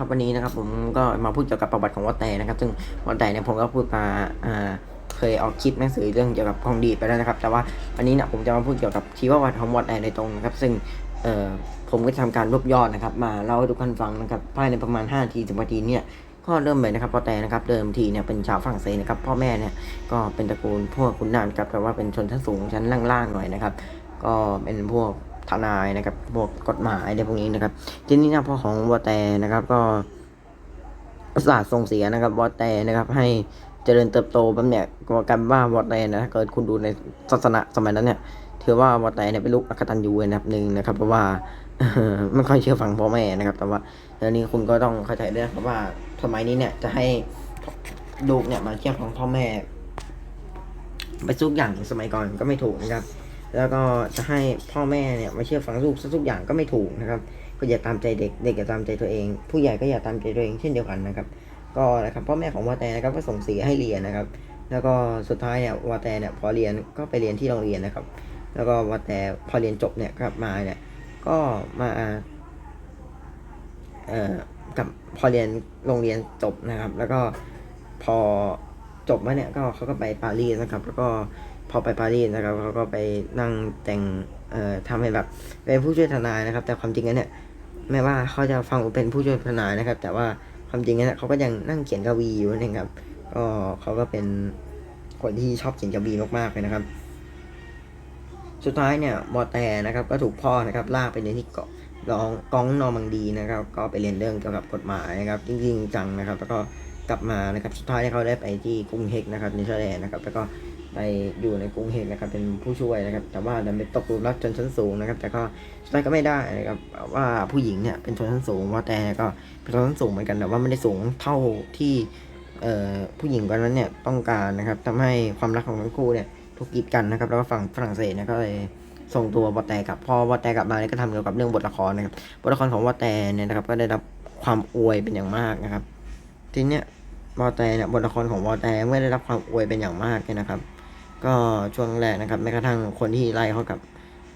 ครับวันนี้นะครับผมก็มาพูดเกี่ยวกับประวัติของวอแต่นะครับ ซึ่งวอแต่เนี่ยผมก็พูดมาอ่าเคยออกคลิปหนังสือเรื่องเกี่ยวกับของดีไปแล้วนะครับ แต่ว่าวันนี้เนี่ยผมจะมาพูดเกี่ยวกับชีวประวัติของวอแต่โดยตรงนะครับ ซึ่งเอ่อผมก็จะทำการรวบยอดนะครับ มาเล่าให้ทุกท่านฟังนะครับภายในประมาณ5นาทีถึงนาทีเนี่ยก็เริ่มเลยนะครับวอแต่นะครับเดิมทีเนี่ยเป็นชาวฝรั่งเศสนะครับพ่อแม่เนี่ยก็เป็นตระกูลพวกขุนนางครับแต่ว่าเป็นชนชั้นสูงชั้นล่างๆหน่อยนะครับ ก็เป็นพวก ทนายนะครับพวกกฎหมายอะไรพวกนี้นะครับ ทีนี้นี่ยพ่อของวอแต่นะครับก็ประสาทส่งเสียนะครับวอแต่นะครับ ให้เจริญเติบโตแบบเนี้ยก็กันว่าวอแต่นะถ้าเกิดคุณดูในศาสนาสมัยนั้นเนี่ยถือว่าวอแต่เนี่ยเป็นลูกอักตันยูอันดับหนึ่งนะครับ เพราะว่าไม่ค่อยเชื่อฟังพ่อแม่นะครับ แต่ว่าเดี๋ยวนี้คุณก็ต้องเข้าใจด้วยครับว่าสมัยนี้เนี่ยจะให้ลูกเนี่ยมาเชื่อฟังพ่อแม่ ไปทุกอย่างสมัยก่อนก็ไม่ถูกนะครับ แล้วก็จะให้พ่อแม่เนี่ยมาเชื่อฟังลูกทุกอย่างก็ไม่ถูกนะครับก็อย่าตามใจเด็ก เด็กอย่าตามใจตัวเอง ผู้ใหญ่ก็อย่าตามใจตัวเองเช่นเดียวกันนะครับ ก็นะครับพ่อแม่ของวาแต่นะครับก็ส่งเสียให้เรียนนะครับ แล้วก็สุดท้ายเนี่ยวาแต่เนี่ยพอเรียนก็ไปเรียนที่โรงเรียนนะครับ แล้วก็วาแต่พอเรียนจบเนี่ยกลับมาเนี่ยก็มาเอ่อกับพอเรียนโรงเรียนจบนะครับ แล้วก็พอจบมาเนี่ยก็เขาก็ไปปารีสนะครับ แล้วก็ พอไปปารีสนะครับเขาก็ไปนั่งแต่งเอ่อทำให้แบบเป็นผู้ช่วยทนายนะครับ แต่ความจริงแล้วเนี่ยแม้ว่าเขาจะฟังเป็นผู้ช่วยทนายนะครับ แต่ว่าความจริงเนี่ยเขาก็ยังนั่งเขียนกวีอยู่นั่นเองครับก็เขาก็เป็นคนที่ชอบเขียนกวีมากๆเลยนะครับ สุดท้ายเนี่ยบอแต่นะครับ ก็ถูกพ่อนะครับลากไปในที่เกาะรองกองนอมังดีนะครับ ก็ไปเรียนเรื่องเกี่ยวกับกฎหมายนะครับจริงๆจังนะครับ แล้วก็กลับมานะครับสุดท้ายเนี่ยเขาได้ไปที่กรุงเฮกนะครับเนเธอร์แลนด์นะครับแล้วก็ ไปอยู่ในกรุงเฮกนะครับ เป็นผู้ช่วยนะครับ แต่ว่าดันไปตกหลุมรักชนชั้นสูงนะครับ แต่ก็สุดท้ายก็ไม่ได้นะครับว่าผู้หญิงเนี่ยเป็นชนชั้นสูงว่าแต่ก็เป็นชนชั้นสูงเหมือนกันแต่ว่าไม่ได้สูงเท่าที่ผู้หญิงคนนั้นเนี่ยต้องการนะครับทำให้ความรักของทั้งคู่เนี่ยถูกกีดกันนะครับ แล้วก็ฝั่งฝรั่งเศสเนี่ยก็เลยส่งตัววอแต่กลับพอวอแต่กลับมาเนี่ยก็ทำเกี่ยวกับเรื่องบทละครนะครับบทละครของวอแต่เนี่ยนะครับ ก็ได้รับความอวยเป็นอย่างมากนะครับ ทีเนี้ยวอแต่เนี่ยบทละครของวอแต่ไม่ได้รับความอวยเป็นอย่างมากเลยนะครับ ก็ช่วงแรกนะครับแม้กระทั่งคนที่ไล่เขากับ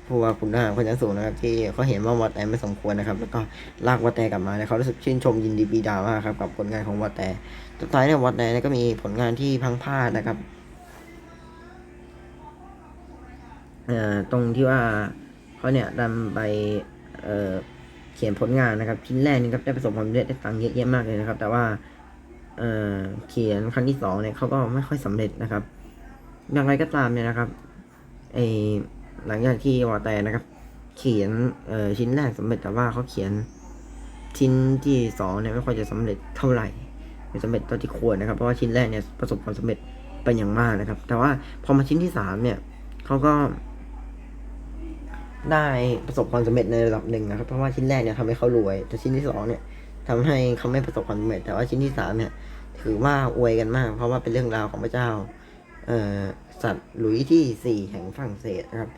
ผู้ว่าคุณทหารคนชั้นสูงนะครับ ที่เขาเห็นว่าวอแตไม่สมควรนะครับ แล้วก็ลากวอแตกลับมาเนี่ยเขารู้สึกชื่นชมยินดีปีดามากครับกับผลงานของวอแต่สุดท้ายเนี่ยวอแต่เนี่ยก็มีผลงานที่พังพลาดนะครับตรงที่ว่าเขาเนี่ยดันไปเเขียนผลงานนะครับชิ้นแรกนี่ครับได้ประสบความสำเร็จได้ตังค์เยอะแยะมากเลยนะครับ แต่ว่าเเขียนครั้งที่สองเนี่ยเขาก็ไม่ค่อยสำเร็จนะครับ อย่างไรก็ตามเนี่ยนะครับไอหลังจากที่วอแต่นะครับ เขียนเอ่อชิ้นแรกสำเร็จแต่ว่าเขาเขียนชิ้นที่สองเนี่ยไม่ค่อยจะสำเร็จเท่าไหร่ไม่สำเร็จเท่าที่ควรนะครับ เพราะว่าชิ้นแรกเนี่ยประสบความสำเร็จเป็นอย่างมากนะครับ แต่ว่าพอมาชิ้นที่สามเนี่ยเขาก็ ได้ประสบความสำเร็จในระดับหนึ่งนะครับ เพราะว่าชิ้นแรกเนี่ยทำให้เขารวย แต่ชิ้นที่สองเนี่ยทำให้เขาไม่ประสบความสำเร็จ แต่ว่าชิ้นที่สามเนี่ย ถือว่าอวยกันมาก เพราะว่าเป็นเรื่องราวของพระเจ้า สัตว์หลุยที่สี่แห่งฝรั่งเศสนะครับ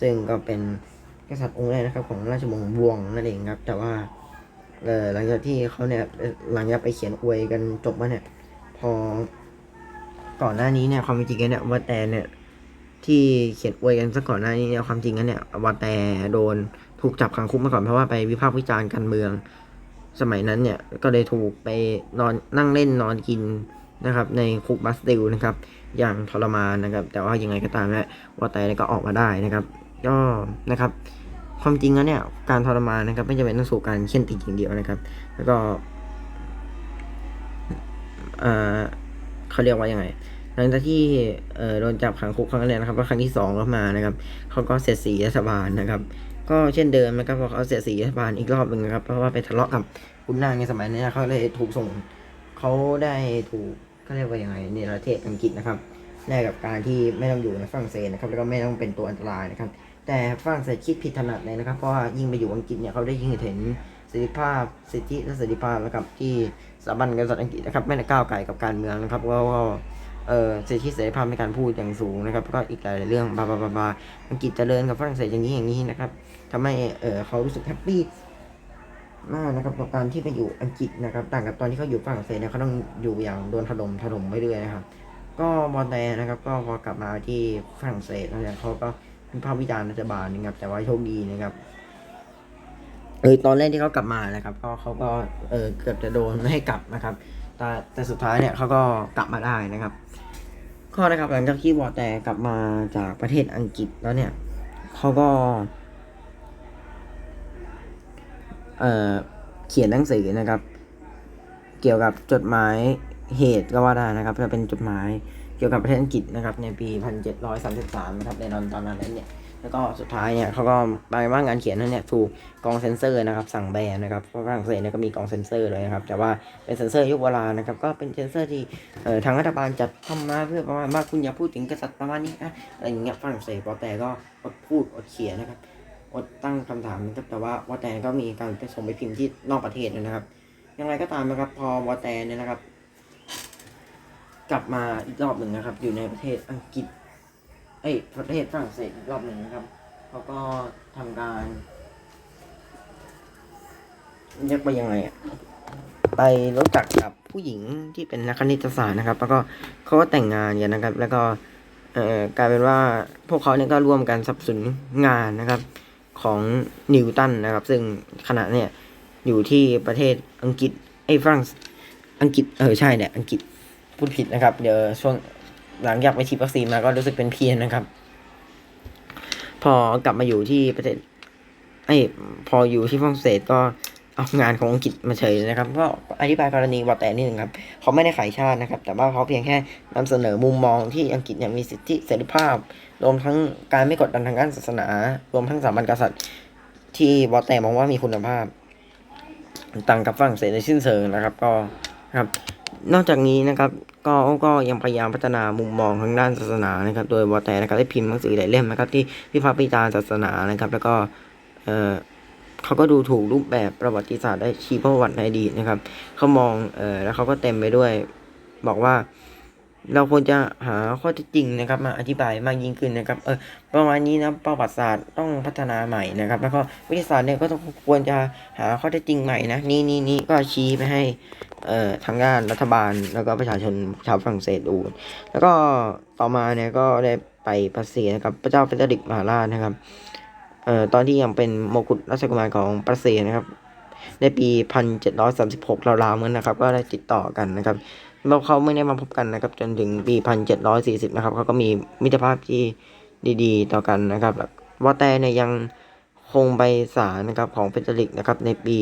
ซึ่งก็เป็นกษัตริย์องค์แรกนะครับ ของราชวงศ์บวงนั่นเองครับ แต่ว่าหลังจากที่เขาเนี่ยหลังจากไปเขียนอวยกันจบมาเนี่ย พอก่อนหน้านี้เนี่ยความจริงแล้วเนี่ยว่าแตเนี่ยที่เขียนอวยกันซะก่อนหน้านี้เนี่ยความจริงแล้วเนี่ยว่าแตโดนถูกจับขังคุกมาก่อนเพราะว่าไปวิพากษ์วิจารณ์การเมือง สมัยนั้นเนี่ยก็เลยถูกไปนอนนั่งเล่นนอนกิน นะครับในคุกบัสติลนะครับ อย่างทรมานนะครับ แต่ว่ายังไงก็ตามนะว่าแต่ก็ออกมาได้นะครับ ก็นะครับ ความจริงแล้วเนี่ยการทรมานนะครับ ไม่จำเป็นต้องสู่การเข่นติดอย่างเดียวนะครับ แล้วก็เอ่อเขาเรียกว่ายังไงหลังจากที่เอ่อโดนจับขังคุกครั้งแรกนะครับก็ครั้งที่สองก็มานะครับเขาก็เสียดสีรัฐบาลนะครับ ก็เช่นเดิมนะครับพอเขาเสียดสีรัฐบาลอีกรอบหนึ่งนะครับเพราะว่าไปทะเลาะกับคุณนางในสมัยนี้นเขาเลยถูกส่งเขาได้ถูก เขาเรียกว่ายังไงในประเทศอังกฤษนะครับแลกกับการที่ไม่ต้องอยู่ในฝรั่งเศสนะครับแล้วก็ไม่ต้องเป็นตัวอันตรายนะครับ แต่ฝรั่งเศสคิดผิดถนัดเลยนะครับ เพราะว่ายิ่งไปอยู่อังกฤษเนี่ยเขาได้ยิ่งเห็นเสรีภาพสิทธิและเสรีภาพนะครับที่สถาบันกษัตริย์อังกฤษนะครับ ไม่ได้ก้าวไก่กับการเมืองนะครับก็ก็เอ่อสิทธิเสรีภาพในการพูดอย่างสูงนะครับแล้วก็อีกหลายเรื่องบาบาบาบาอังกฤษเจริญกับฝรั่งเศสอย่างนี้อย่างนี้นะครับทำให้เอ่อเขารู้สึกแฮปปี้ มากนะครับกับการที่ไปอยู่อังกฤษนะครับ ต่างกับตอนที่เขาอยู่ฝรั่งเศสเนี่ยเขาต้องอยู่อย่างโดนถล่มถล่มไปเรื่อยนะครับ ก็บอลแต่นะครับ ก็พอกลับมาที่ฝรั่งเศสนะครับเขาก็วิพากษ์วิจารณ์รัฐบาลนะครับ แต่ว่าโชคดีนะครับเออตอนแรกที่เขากลับมานะครับ ก็เขาก็เออเกือบจะโดนไม่ให้กลับนะครับ แต่แต่สุดท้ายเนี่ยเขาก็กลับมาได้นะครับก็นะครับหลังจากที่วอร์แต่กลับมาจากประเทศอังกฤษแล้วเนี่ยเขาก็ เอ่อเขียนหนังสือนะครับ เกี่ยวกับจดหมายเหตุก็ว่าได้นะครับจะเป็นจดหมายเกี่ยวกับประเทศอังกฤษนะครับ ในปี 1733นะครับในตอนตอนนั้นเนี่ยแล้วก็สุดท้ายเนี่ยเขาก็หมายว่างานเขียนนั้นเนี่ยถูกกองเซนเซอร์นะครับ สั่งแบนนะครับเพราะฝรั่งเศสเนี่ยก็มีกองเซนเซอร์เลยนะครับ แต่ว่าเป็นเซนเซอร์ยุคโบราณนะครับ ก็เป็นเซนเซอร์ที่เอ่อทางรัฐบาลจัดทำมาเพื่อประมาณว่าคุณอย่าพูดถึงกษัตริย์ประมาณนี้นะอะไรอย่างเงี้ยฝรั่งเศสพอแต่ก็อดพูดอดเขียนนะครับ อดตั้งคำถามนะครับแต่ว่าวอแตนก็มีการไปส่งไปพิมพ์ที่นอกประเทศนะครับย่างไรก็ตามนะครับ พอวอแตนเนี่ยนะครับ กลับมาอีกรอบหนึ่งนะครับ อยู่ในประเทศอังกฤษเอ้ยประเทศฝรั่งเศสอีกรอบหนึ่งนะครับเขาก็ทำการเรียกว่ายังไงอะไปรู้จักกับผู้หญิงที่เป็นนักคณิตศาสตร์นะครับ แล้วก็เขาก็แต่งงานกันนะครับ แล้วก็เอ่อกลายเป็นว่าพวกเขาเนี่ยก็ร่วมกันสนับสนุนงานนะครับ ของนิวตันนะครับ ซึ่งขณะเนี่ยอยู่ที่ประเทศอังกฤษไอ้ฝรั่งอังกฤษเออใช่เนี่ยอังกฤษพูดผิดนะครับ เดี๋ยวช่วงหลังจากไปฉีดวัคซีนมาก็รู้สึกเป็นเพี้ยนนะครับ พอกลับมาอยู่ที่ประเทศไอ้พออยู่ที่ฝรั่งเศสก็ เอางานของอังกฤษมาเฉยนะครับก็อธิบายกรณีวอแต่นิดนึงครับเขาไม่ได้ขายชาตินะครับ แต่ว่าเขาเพียงแค่นำเสนอมุมมองที่อังกฤษเนี่ยมีสิทธิเสรีภาพ รวมทั้งการไม่กดดันทางด้านศาสนา รวมทั้งสถาบันกษัตริย์ ที่วอแต่มองว่ามีคุณภาพ ต่างกับฝรั่งเศสในสิ้นเชิงนะครับ ก็ครับ นอกจากนี้นะครับ ก็ก็ยังพยายามพัฒนามุมมองทางด้านศาสนานะครับ โดยวอแต่นะครับได้พิมพ์หนังสือหลายเล่มนะครับที่วิพากษ์วิจารณ์ศาสนานะครับ แล้วก็เอ่อ เขาก็ดูถูกรูปแบบประวัติศาสตร์ได้ชี้ประวัติในอดีตนะครับ เขามองเออแล้วเขาก็เต็มไปด้วย บอกว่า เราควรจะหาข้อเท็จจริงนะครับ มาอธิบายมากยิ่งขึ้นนะครับ เออประมาณนี้นะประวัติศาสตร์ต้องพัฒนาใหม่นะครับ แล้วก็วิทยาศาสตร์เนี่ยก็ต้องควรจะหาข้อเท็จจริงใหม่นะนี่นี่นี่ก็ชี้ไปให้เอ่อทางด้านรัฐบาลแล้วก็ประชาชนชาวฝรั่งเศสดูแล้วก็ต่อมาเนี่ยก็ได้ไปปรัสเซียนะครับ พระเจ้าเฟเดริกมหาราชนะครับ เอ่อตอนที่ยังเป็นโมกุฎราชกุมารของปรัสเซียนะครับ ในปีพันเจ็ดร้อยสามสิบหกราวๆเหมือนนะครับ ก็ได้ติดต่อกันนะครับแล้วเขาไม่ได้มาพบกันนะครับ จนถึงปีพันเจ็ดร้อยสี่สิบนะครับเขาก็มีมิตรภาพที่ดีๆ ต่อกันนะครับวอแต่เนี่ยยังคงไปศาลนะครับของเฟเดริกนะครับในปี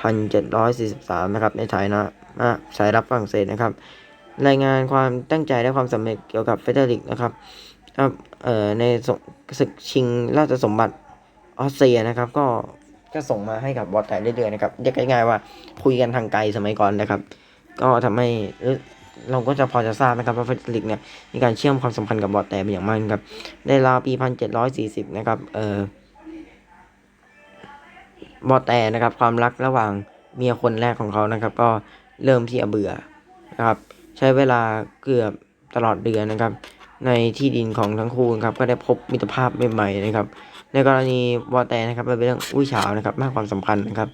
พันเจ็ดร้อยสี่สิบสามนะครับในฐานะอะสายรับฝรั่งเศสนะครับ รายงานความตั้งใจและความสำเร็จเกี่ยวกับเฟเดริกนะครับครับเอ่อในศึกชิงราชสมบัติ ออสเตรียนะครับ ก็ก็ส่งมาให้กับวอแต่เรื่อยๆนะครับเรียกง่ายๆว่าคุยกันทางไกลสมัยก่อนนะครับ ก็ทำให้เราก็จะพอจะทราบนะครับว่าเฟเดริกเนี่ยมีการเชื่อมความสัมพันธ์กับบอร์แต่เป็นอย่างมากนะครับในราวปีพันเจ็ดร้อยสี่สิบนะครับ เออบอร์แต่นะครับ ความรักระหว่างเมียคนแรกของเขานะครับ ก็เริ่มที่จะเบื่อนะครับ ใช้เวลาเกือบตลอดเดือนนะครับ ในที่ดินของทั้งคู่นะครับ ก็ได้พบมิตรภาพใหม่ๆนะครับ ในกรณีวอแตนะครับเป็นเรื่องอุ้ยฉาวนะครับมากความสำคัญนะครับ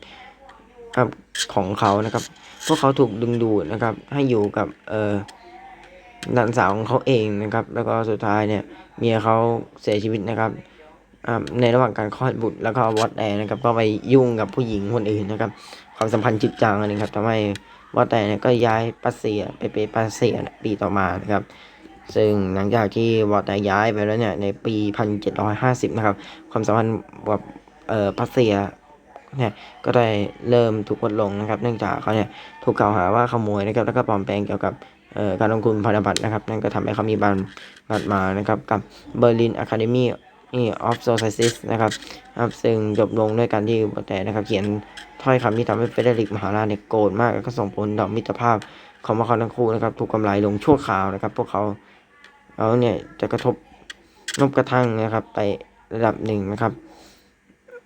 ครับของเขานะครับ พวกเขาถูกดึงดูดนะครับ ให้อยู่กับเอ่อนันสาวของเขาเองนะครับ แล้วก็สุดท้ายเนี่ยเมียเขาเสียชีวิตนะครับในระหว่างการคลอดบุตรแล้วก็วอตแอร์นะครับ ก็ไปยุ่งกับผู้หญิงคนอื่นนะครับ ความสัมพันธ์จืดจางนะครับทำให้วอตแอร์เนี่ยก็ย้ายปัสเซียไปเป็นปัสเซียปีต่อมานะครับ ซึ่งหลังจากที่วอตแอร์ย้ายไปแล้วเนี่ย ในปีพันเจ็ดร้อยห้าสิบนะครับ ความสัมพันธ์กับเอ่อปัสเซียเนี่ยก็ได้เริ่มถูกลดลงนะครับ เนื่องจากเขาเนี่ยถูกกล่าวหาว่าขโมยนะครับแล้วก็ปลอมแปลงเกี่ยวกับเอ่อการลงทุนพันธบัตรนะครับ นั่นก็ทำให้เขามีบัตรบัตรมานะครับ กับ Berlin Academy of Societies นะครับครับซึ่งจบลงด้วยการที่แต่นะครับ เขียนถ้อยคำที่ทำให้เฟเดริกมหาราชเนี่ยโกรธมาก แล้วก็ส่งผลต่อมิตรภาพของพวกเขาทั้งคู่นะครับ ถูกกำไรลงชั่วคราวนะครับ พวกเขา เขาเนี่ยจะกระทบนบกระทั่งนะครับ ไประดับหนึ่งนะครับ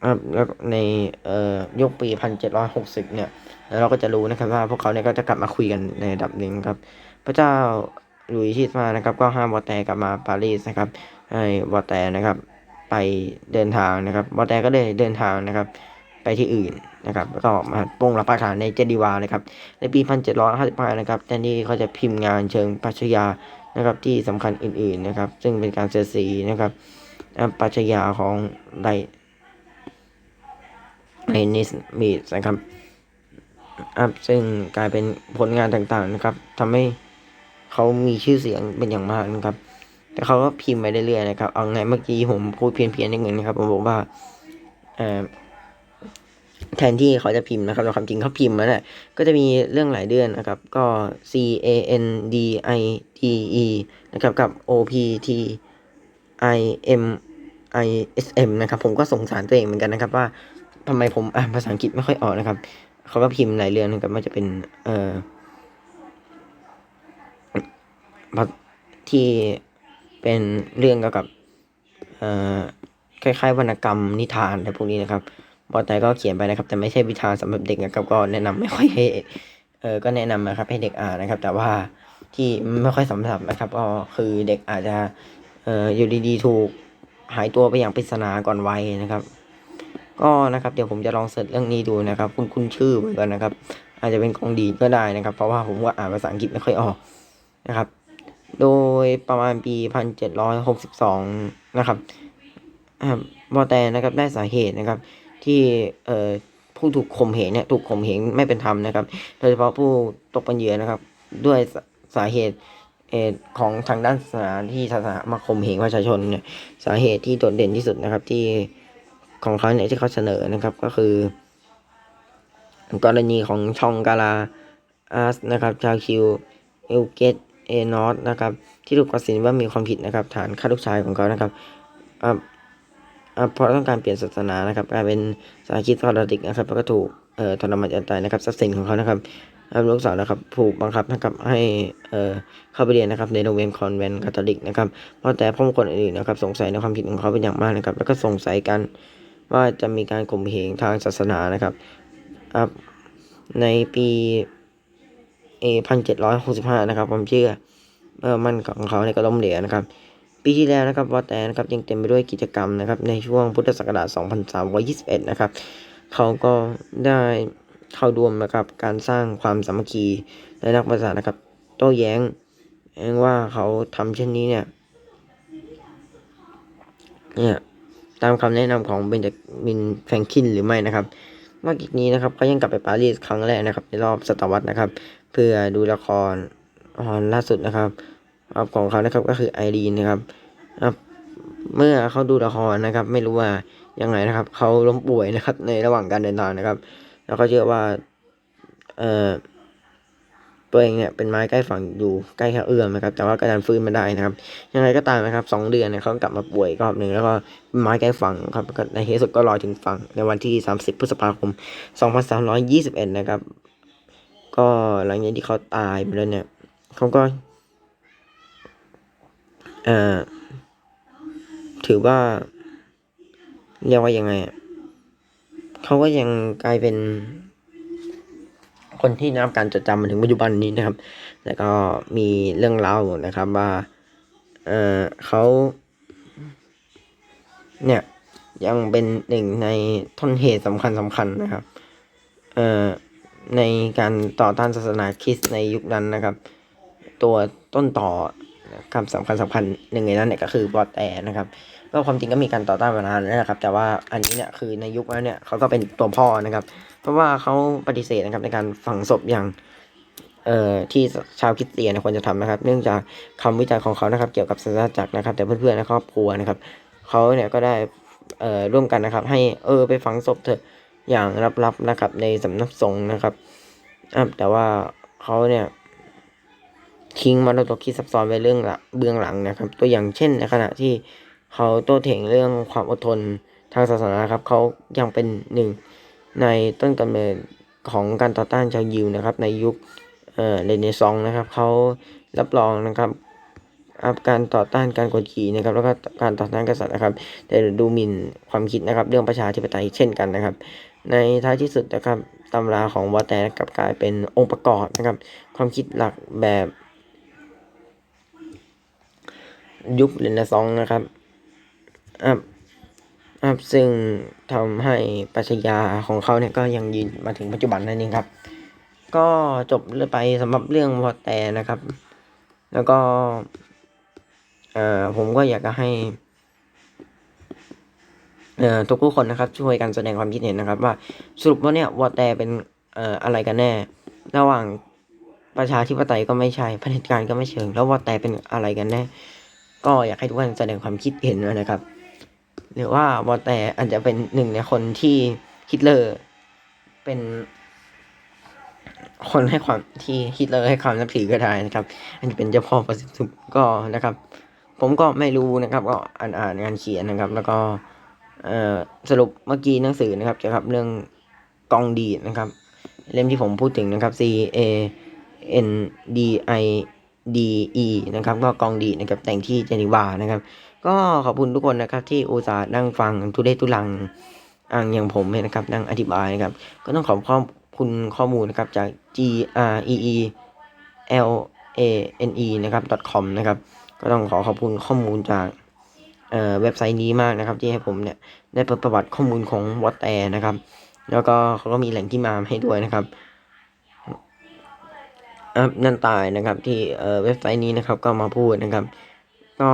ครับแล้วในเอ่อยุคปีพันเจ็ดร้อยหกสิบเนี่ยแล้วเราก็จะรู้นะครับว่าพวกเขาเนี่ยก็จะกลับมาคุยกันในระดับหนึ่งครับ พระเจ้าหลุยส์ที่มานะครับ ก็ห้ามวอแตกลับมาปารีสนะครับให้วอแตนะครับ ไปเดินทางนะครับวอแตก็เลยเดินทางนะครับ ไปที่อื่นนะครับก็มาปรงรับประทานในเจดีวานะครับ ในปีพันเจ็ดร้อยห้าสิบห้านะครับแทนที่เขาจะพิมพ์งานเชิงปรัชญา นะครับที่สำคัญอื่นๆนะครับ ซึ่งเป็นการเสียสีนะครับอ่าปรัชญาของไดในนิสมีดนะครับอัพซึ่งกลายเป็นผลงานต่างๆนะครับทำให้เขามีชื่อเสียงเป็นอย่างมากนะครับ แต่เขาก็พิมพ์ไปเรื่อยๆนะครับ เอาไงเมื่อกี้ผมพูดเพี้ยนๆนิดนึงนะครับ ผมบอกว่าเอ่อ แทนที่เขาจะพิมพ์นะครับแต่ความจริงเขาพิมพ์มาแหละก็จะมีเรื่องหลายเดือนนะครับ ก็ C A N D I T E นะครับกับ O P T I M I S M นะครับ ผมก็สงสารตัวเองเหมือนกันนะครับ ว่าทำไมผมอ่านภาษาอังกฤษไม่ค่อยออกนะครับ เขาก็พิมพ์หลายเรื่องนะครับว่าจะเป็นเอ่อที่เป็นเรื่องเกี่ยวกับเอ่อคล้ายๆวรรณกรรมนิทานอะไรพวกนี้นะครับ บอแต่ก็เขียนไปนะครับ แต่ไม่ใช่วิชาสำหรับเด็กนะครับ ก็แนะนำไม่ค่อยให้เออก็แนะนำนะครับ ให้เด็กอ่านนะครับ แต่ว่าที่ไม่ค่อยสำหรับนะครับ ก็คือเด็กอาจจะเอ่ออยู่ดีๆถูกหายตัวไปอย่างปริศนาก่อนวัยนะครับ ก็นะครับ เดี๋ยวผมจะลองเสิร์ชเรื่องนี้ดูนะครับ คุณคุณชื่อเหมือนกันนะครับ อาจจะเป็นของดีก็ได้นะครับ เพราะว่าผมก็อ่านภาษาอังกฤษไม่ค่อยออกนะครับ โดยประมาณปีพันเจ็ดร้อยหกสิบสองนะครับบอแต่นะครับได้สาเหตุนะครับ ที่เอ่อผู้ถูกข่มเหงเนี่ยถูกข่มเหงไม่เป็นธรรมนะครับ โดยเฉพาะผู้ตกเป็นเหยื่อนะครับ ด้วยสาเหตุเอของทางด้านศาสนาที่ศาสนามาข่มเหงประชาชนเนี่ยสาเหตุที่โดดเด่นที่สุดนะครับ ที่ของเขาเนี่ยที่เขาเสนอนะครับก็คือ กรณีของชองกาลาอาสนะครับชาคิวเอลเกตเอนอสนะครับ ที่ถูกตัดสินว่ามีความผิดนะครับ ฐานฆ่าลูกชายของเขานะครับ เพราะต้องการเปลี่ยนศาสนานะครับกลายเป็นสาคิดทอร์ดิกนะครับแล้วก็ถูกเอ่อทรมานจนตายนะครับทรัพย์สินของเขานะครับลูกสาวนะครับถูกบังคับนะครับให้เอ่อเข้าไปเรียนนะครับในโรงเรียนคอนแวนต์คาทอลิกนะครับเพราะแต่ผู้คนอื่นนะครับสงสัยในความผิดของเขาเป็นอย่างมากนะครับ แล้วก็สงสัยกันว่าจะมีการข่มเหงทางศาสนานะครับครับในปีเอพันเจ็ดร้อยหกสิบห้านะครับความเชื่อเออมันของเขาเนี่ยก็ล้มเหลวนะครับ ปีที่แล้วนะครับวอตแตนะครับยังเต็มไปด้วยกิจกรรมนะครับในช่วงพุทธศักราช 2321 นะครับ เขาก็ได้เข้าร่วมนะครับการสร้างความสามัคคีและนักประสานะครับ โต้แย้งว่าเขาทำเช่นนี้เนี่ยเนี่ยตามคำแนะนำของเบนจามินแฟรงคินหรือไม่นะครับนอกจากนี้นะครับเขายังกลับไปปารีสครั้งแรกนะครับในรอบศตวรรษนะครับ เพื่อดูละครล่าสุดนะครับ ของเขานะครับก็คือไอรีนนะครับเมื่อเขาดูละครนะครับ ไม่รู้ว่ายังไงนะครับ เขาล้มป่วยนะครับ ในระหว่างการเดินทางนะครับ แล้วก็เชื่อว่า เอ่อตัวเองเนี่ยเป็นไม้ใกล้ฝั่งอยู่ใกล้แค่เอื้อมนะครับ แต่ว่าก็ดันฟื้นมาได้นะครับ ยังไงก็ตามนะครับสองเดือนเนี่ยเขากลับมาป่วยรอบหนึ่งแล้วก็ไม้ใกล้ฝั่งครับในที่สุดก็ลอยถึงฝั่งในวันที่ 30 พฤษภาคม 2321 นะครับ ก็หลังจากที่เขาตายไปแล้วเนี่ยเขาก็ อ่อถือว่า เรียกว่ายังไงเขาก็ยังกลายเป็น คนที่ได้รับการจดจำมาถึงปัจจุบันนี้นะครับ แล้วก็มีเรื่องเล่านะครับว่าเออเขาเนี่ย ยังเป็นหนึ่งในต้นเหตุสำคัญสำคัญนะครับ เอ่อในการต่อต้านศาสนาคริสต์ในยุคนั้นนะครับ ตัวต้นต่อ คำสำคัญสำคัญหนึ่งในนั้นเนี่ยก็คือบอดแอนะครับก็ความจริงก็มีการต่อต้านมานานแล้วนะครับ แต่ว่าอันนี้เนี่ยคือในยุคนั้นเนี่ยเขาก็เป็นตัวพ่อนะครับ เพราะว่าเขาปฏิเสธนะครับในการฝังศพอย่างเอ่อที่ชาวคริสเตียนควรจะทำนะครับ เนื่องจากคำวิจารณ์ของเขานะครับ เกี่ยวกับศาสนาจักรนะครับ แต่เพื่อนๆในครอบครัวนะครับเขาเนี่ยก็ได้เอ่อร่วมกันนะครับ ให้เออไปฝังศพเถอะอย่างลับๆนะครับ ในสำนักสงฆ์นะครับแต่ว่าเขาเนี่ย ทิ้งมรดกที่ซับซ้อนไว้เรื่องละเบื้องหลังนะครับ ตัวอย่างเช่นในขณะที่เขาโต้เถียงเรื่องความอดทนทางศาสนาครับเขายังเป็นหนึ่งในต้นกำเนิดของการต่อต้านชาวยิวนะครับ ในยุคเอ่อเรเนซองนะครับเขารับรองนะครับการต่อต้านการกดขี่นะครับแล้วก็การต่อต้านกษัตริย์นะครับ แต่ดูหมิ่นความคิดนะครับ เรื่องประชาธิปไตยเช่นกันนะครับ ในท้ายที่สุดนะครับตำราของวอตแตกลับกลายเป็นองค์ประกอบนะครับ ความคิดหลักแบบ ยุคเรนซองนะครับอับอับซึ่งทำให้ปัชญาของเขาเนี่ยก็ยังยืนมาถึงปัจจุบันนั่นเองครับ ก็จบไปสำหรับเรื่องวอตแตนะครับ แล้วก็เอ่อผมก็อยากจะให้เอ่อทุกๆคนนะครับ ช่วยกันแสดงความคิดเห็นนะครับ ว่าสรุปว่าเนี่ยวอแต่เป็นเอ่ออะไรกันแน่ ระหว่างประชาธิปไตยก็ไม่ใช่เผด็จการก็ไม่เชิง แล้ววอแต่เป็นอะไรกันแน่ ก็อยากให้ทุกคนแสดงความคิดเห็นด้วยนะครับ หรือว่าวอแต่อาจจะเป็นหนึ่งในคนที่ฮิตเลอร์เป็น คนให้ความที่ฮิตเลอร์ให้ความนับถือก็ได้นะครับอันนี้เป็นเจ้าพ่อประสิทธิ์สุขก็นะครับ ผมก็ไม่รู้นะครับ ก็อ่านอ่านงานเขียนนะครับ แล้วก็สรุปเมื่อกี้หนังสือนะครับเกี่ยวกับเรื่องกองดีนะครับ เล่มที่ผมพูดถึงนะครับ C A N D I D E นะครับก็กองดีนะครับแต่งที่เจนีวานะครับ ก็ขอบคุณทุกคนนะครับที่อุตส่าห์นั่งฟังทุเรศทุลังอ่างอย่างผมเนี่ยนะครับนั่งอธิบายนะครับ ก็ต้องขอบข้อคุณข้อมูลนะครับจาก G R E E L A N E นะครับ .com นะครับ ก็ต้องขอขอบคุณข้อมูลจากเอ่อเว็บไซต์นี้มากนะครับ ที่ให้ผมเนี่ยได้เปิดประวัติข้อมูลของวอตแอร์นะครับ แล้วก็เขาก็มีแหล่งที่มาให้ด้วยนะครับ อะนั่นตายนะครับ ที่เอ่อเว็บไซต์นี้นะครับ ก็มาพูดนะครับ ก็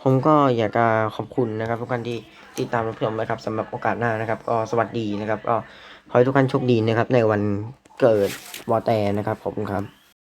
ผมก็อยากจะขอบคุณนะครับ ทุกท่านที่ติดตามรับชมนะครับสำหรับโอกาสหน้านะครับ ก็สวัสดีนะครับ ก็ขอให้ทุกท่านโชคดีนะครับ ในวันเกิดวอแตนะครับขอบคุณครับ